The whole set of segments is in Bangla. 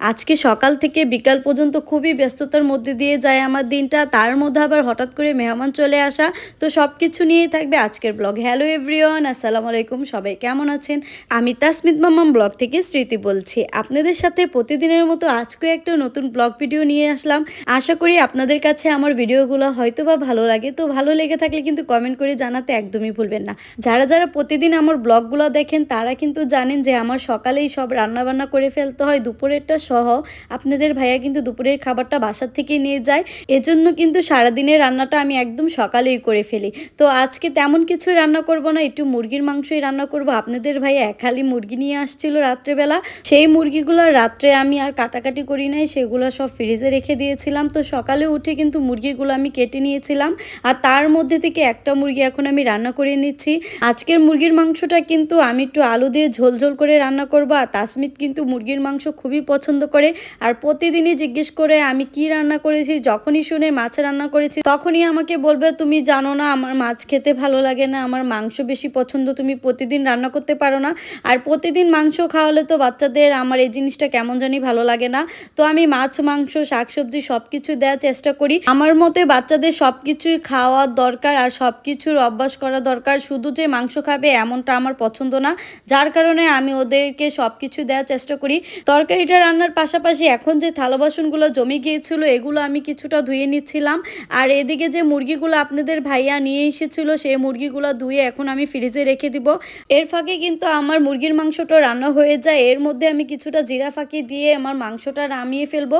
আজকে সকাল থেকে বিকাল পর্যন্ত খুবই ব্যস্ততার মধ্যে দিয়ে যায় আমার দিনটা। তার মধ্যে আবার হঠাৎ করে মেহমান চলে আসা। তো সব কিছু নিয়েই থাকবে আজকের ব্লগ। হ্যালো এভরিওয়ান আসসালামু আলাইকুম। সবাই কেমন আছেন? আমি তাসমিত মাম্মাম ব্লগ থেকে স্মৃতি বলছি। আপনাদের সাথে প্রতিদিনের মতো আজকে একটা নতুন ব্লগ ভিডিও নিয়ে আসলাম। আশা করি আপনাদের কাছে আমার ভিডিওগুলো হয়তো বা ভালো লাগে। তো ভালো লেগে থাকলে কিন্তু কমেন্ট করে জানাতে একদমই ভুলবেন না। যারা যারা প্রতিদিন আমার ব্লগগুলো দেখেন, তারা কিন্তু জানেন যে আমার সকালেই সব রান্নাবান্না করে ফেলতে হয়। দুপুরেরটা সহ আপনাদের ভাইয়া কিন্তু দুপুরের খাবারটা বাসার থেকে নিয়ে যায়। এজন্য কিন্তু সারাদিনের রান্নাটা আমি একদম সকালেই করে ফেলি। তো আজকে তেমন কিছু রান্না করব না, একটু মুরগির মাংসই রান্না করব। আপনাদের ভাইয়া এক হালি মুরগি নিয়ে আসছিল রাত্রেবেলা। সেই মুরগিগুলো রাত্রে আমি আর কাটাকাটি করি নাই, সেগুলো সব ফ্রিজে রেখে দিয়েছিলাম। তো সকালে উঠে কিন্তু মুরগিগুলো আমি কেটে নিয়েছিলাম। আর তার মধ্যে থেকে একটা মুরগি এখন আমি রান্না করে নিচ্ছি। আজকের মুরগির মাংসটা কিন্তু আমি একটু আলু দিয়ে ঝোল ঝোল করে রান্না করব। আর তাসমিত কিন্তু মুরগির মাংস খুবই পছন্দ করে। আর প্রতিদিনই জিজ্ঞেস করে, আমি কি রান্না করেছি? যখনই শুনে মাছ রান্না করেছি, তখনই আমাকে বলবে, তুমি জানো না, আমার মাছ খেতে ভালো লাগে না, আমার মাংস বেশি পছন্দ, তুমি প্রতিদিন রান্না করতে পারো না। আর প্রতিদিন মাংস খাওয়ালে তো বাচ্চাদের আমার এই জিনিসটা কেমন জানি ভালো লাগে না। তো আমি মাছ, মাংস, শাকসবজি সব কিছু দেওয়ার চেষ্টা করি। আমার মতে বাচ্চাদের সব কিছুই খাওয়ার দরকার আর সব কিছুর অভ্যাস করা দরকার। শুধু যে মাংস খাবে এমনটা আমার পছন্দ না। যার কারণে আমি ওদেরকে সব কিছু দেওয়ার চেষ্টা করি। তরকারিটা রান্নার পাশাপাশি এখন যে থালা বাসনগুলো জমে গিয়েছিল, এগুলো আমি কিছুটা ধুয়ে নিচ্ছিলাম। আর এদিকে যে মুরগিগুলো আপনাদের ভাইয়া নিয়ে এসেছিল, সেই মুরগিগুলো ধুয়ে এখন আমি ফ্রিজে রেখে দিব। এর ফাঁকে কিন্তু আমার মুরগির মাংসটা রান্না হয়ে যায়। এর মধ্যে আমি কিছুটা জিরা ফাঁকি দিয়ে আমার মাংসটা নামিয়ে ফেলব।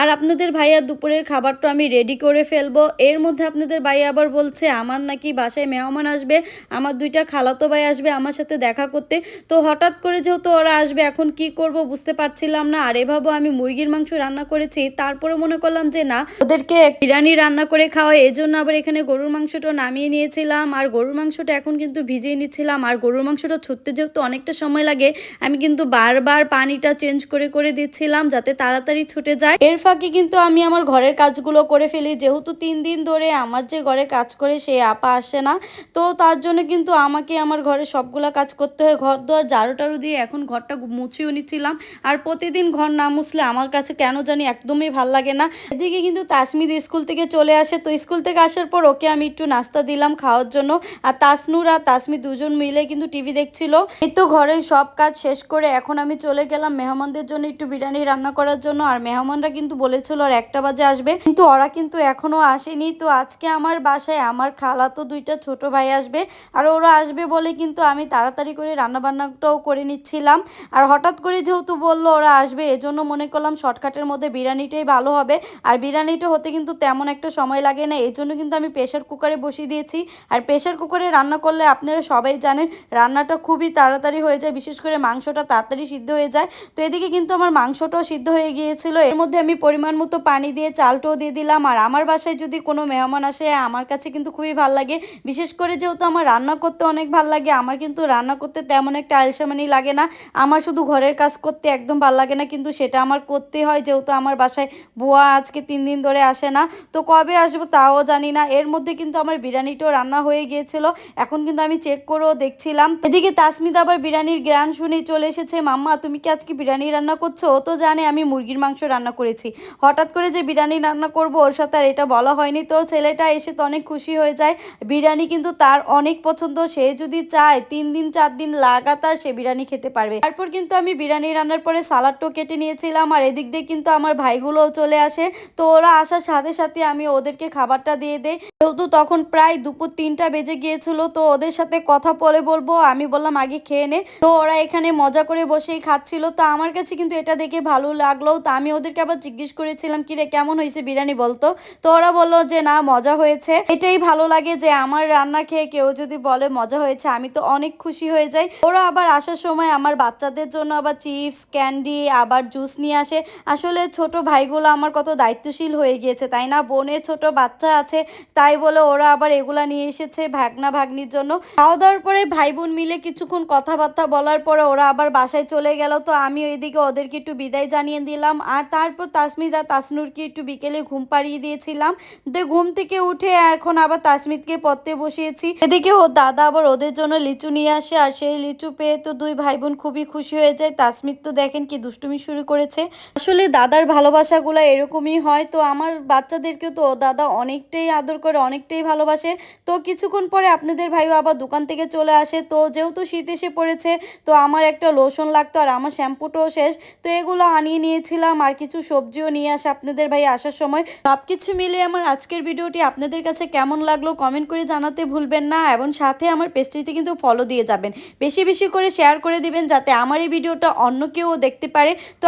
আর আপনাদের ভাইয়া দুপুরের খাবারটা আমি রেডি করে ফেলব। এর মধ্যে আপনাদের ভাইয়া আবার বলছে, আমার নাকি বাসায় মেহমান আসবে, আমার দুইটা খালাতো ভাই আসবে আমার সাথে দেখা করতে। তো হঠাৎ করে যেহেতু ওরা আসবে, এখন কি করব বুঝতে পারছিলাম না। আর এভাবে আমি মুরগির মাংস রান্না করেছি তারপরে মনে করলাম যে না, ওদেরকে বিরিয়ানি রান্না করে খাওয়া জন্য আবার এখানে গরুর মাংসটা নামিয়ে নিয়েছিলাম। আর গরুর মাংসটা এখন কিন্তু ভিজিয়ে নিচ্ছিলাম। আর গরুর মাংসটা ছুটতে যেহেতু অনেকটা সময় লাগে, আমি কিন্তু বারবার পানিটা চেঞ্জ করে করে দিচ্ছিলাম যাতে তাড়াতাড়ি ছুটে যায়। এর ফাঁকে কিন্তু আমি আমার ঘরের কাজগুলো করে ফেলি। যেহেতু তিন দিন ধরে আমার যে ঘরে কাজ করে, সে আপা আসে না। তো তার জন্য কিন্তু আমাকে আমার ঘরে সবগুলা কাজ করতে হয়। ঘর দোয়ার ঝাড়ু টাড়ু দিয়ে এখন ঘরটা মুছিও নিচ্ছিলাম। আর প্রতিদিন ঘর না মুছলে আমার কাছে কেন জানি একদমই ভালো লাগে না। এদিকে কিন্তু তাসমিদ স্কুল থেকে চলে আসে, তো স্কুল থেকে আসার পর ওকে আমি একটু নাস্তা দিলাম খাওয়ার জন্য। আর তাসনুর আর তাসমিদ দুজন মিলে কিন্তু টিভি দেখছিল। এই তো ঘরের সব কাজ শেষ করে এখন আমি চলে গেলাম মেহমানদের জন্য একটু বিরিয়ানি রান্না করার জন্য। আর মেহমানরা কিন্তু বলেছিল আর একটা বাজে আসবে। কিন্তু ওরা কিন্তু এখনও আসেনি। তো আজকে আমার বাসায় আমার খালা তো দুইটা ছোট ভাই আসবে। আর ওরা আসবে বলে কিন্তু আমি তাড়াতাড়ি করে রান্না বান্নাটাও করে নিচ্ছিলাম। আর হঠাৎ করে যেহেতু বলল ওরা আসবে, এজন্য মনে করলাম শর্টকাটের মধ্যে বিরিয়ানিটাই ভালো হবে। আর বিরিয়ানিটা হতে কিন্তু তেমন একটা সময় লাগে না এই জন্য কিন্তু আমি প্রেশার কুকারে বসিয়ে দিয়েছি। আর প্রেশার কুকারে রান্না করলে আপনারা সবাই জানেন, রান্নাটা খুবই তাড়াতাড়ি হয়ে যায়, বিশেষ করে মাংসটা তাড়াতাড়ি সিদ্ধ হয়ে যায়। তো এদিকে কিন্তু আমার মাংসটাও সিদ্ধ হয়ে গিয়েছিল। এর মধ্যে আমি পরিমাণ মতো পানি দিয়ে চালটাও দিয়ে দিলাম। আর আমার বাসায় যদি কোনো মেহমান আসে, আমার কাছে কিন্তু খুবই ভালো লাগে। বিশেষ করে যেহেতু আমার রান্না করতে অনেক ভালো লাগে, আমার কিন্তু রান্না করতে তেমন একটা আলসামানি লাগে না। আমার শুধু ঘরের কাজ করতে একদম ভালো লাগে না, কিন্তু সেটা আমার করতে হয়, যেহেতু আমার বাসায় বুয়া আজকে তিন দিন ধরে আসে না। তো কবে আসব তাও জানি না। এর মধ্যে কিন্তু আমার বিরিয়ানিটাও রান্না হয়ে গিয়েছিল। এখন কিন্তু আমি চেক করেও দেখছিলাম। এদিকে তাসমিদ আবার বিরিয়ানির গ্রান শুনে চলে এসেছে, মাম্মা, তুমি কি আজকে বিরিয়ানি রান্না করছ? ও তো জানে, আমি মুরগির মাংস রান্না করেছি। হঠাৎ করে যে বিরিয়ানি রান্না করব, ওর সাথে আর এটা বলা হয়নি। তো ছেলেটা এসে তো অনেক খুশি হয়ে যায়। বিরিয়ানি কিন্তু তার অনেক পছন্দ। সে যদি চায়, তিন দিন, চার দিন লাগাতার সে বিরিয়ানি খেতে পারবে। তারপর কিন্তু আমি বিরিয়ানি রান্নার পরে সালাডটাও কেটে নিয়েছিলাম আর এদিক দিয়ে কিন্তু আমার ভাইগুলোও চলে আসে। তো ওরা আসার সাথে সাথে আমি ওদেরকে খাবারটা দিয়ে দেই। যেহেতু তখন প্রায় দুপুর তিনটা বেজে গিয়েছিল, তো ওদের সাথে কথা বলে বলব, আমি বললাম আগে খেয়ে নে। তো ওরা এখানে মজা করে বসেই খাচ্ছিল। তো আমার কাছে কিন্তু এটা দেখে ভালো লাগল। তো আমি ওদেরকে আবার জিজ্ঞেস করেছিলাম, কি রে, কেমন হয়েছে বিরিয়ানি বলতো? তো ওরা বলল যে, না, মজা হয়েছে। এটাই ভালো লাগে যে, আমার রান্না খেয়ে কেউ যদি বলে মজা হয়েছে, আমি তো অনেক খুশি হয়ে যাই। ওরা আবার আসার সময় আমার বাচ্চাদের জন্য আবার চিপস, ক্যান্ডি, আবার জুস নিয়ে আসে। আসলে ছোট ভাইগুলো আমার কত দায়িত্বশীল হয়ে গিয়েছে, তাই না? বোনের ছোট বাচ্চা আছে, তাই বলে ওরা আবার এগুলা নিয়ে এসেছে ভাগনা ভাগ্নির জন্য। খাওয়া দাওয়ার পরে ভাই বোন মিলে কিছুক্ষণ কথাবার্তা বলার পরে ওরা আবার বাসায় চলে গেল। তো আমি ওইদিকে ওদেরকে একটু বিদায় জানিয়ে দিলাম। আর তারপর তাসমিদা তাসনুরকে একটু বিকেলে ঘুম পাড়িয়ে দিয়েছিলাম। তো ঘুম থেকে উঠে এখন আবার তাসমিদকে পড়তে বসিয়েছি। এদিকে ও দাদা আবার ওদের জন্য লিচু নিয়ে আসে। আর সেই লিচু পেয়ে তো দুই ভাই বোন খুবই খুশি হয়ে যায়। তাসমিদ তো দেখেন কি দুষ্টুমি শুরু করেছে। আসলে দাদার ভালোবাসাগুলো এরকমই হয়। তো আমার বাচ্চাদেরকেও তো দাদা অনেকটাই আদর করে, অনেকটাই ভালোবাসে। তো কিছুক্ষণ পরে আপনাদের ভাইও আবার দোকান থেকে চলে আসে। তো যেহেতু শীত এসে পড়েছে, তো আমার একটা লোশন লাগতো আর আমার শ্যাম্পুটাও শেষ। তো এগুলো আনিয়ে নিয়েছিলাম আর কিছু সবজিও নিয়ে আসে আপনাদের ভাই আসার সময়। সব কিছু মিলে আমার আজকের ভিডিওটি আপনাদের কাছে কেমন লাগল কমেন্ট করে জানাতে ভুলবেন না এবং সাথে আমার পেস্ট্রিতে কিন্তু ফলো দিয়ে যাবেন। বেশি বেশি করে শেয়ার করে দিবেন যাতে আমার এই ভিডিওটা অন্য কেউ দেখতে পারে। তো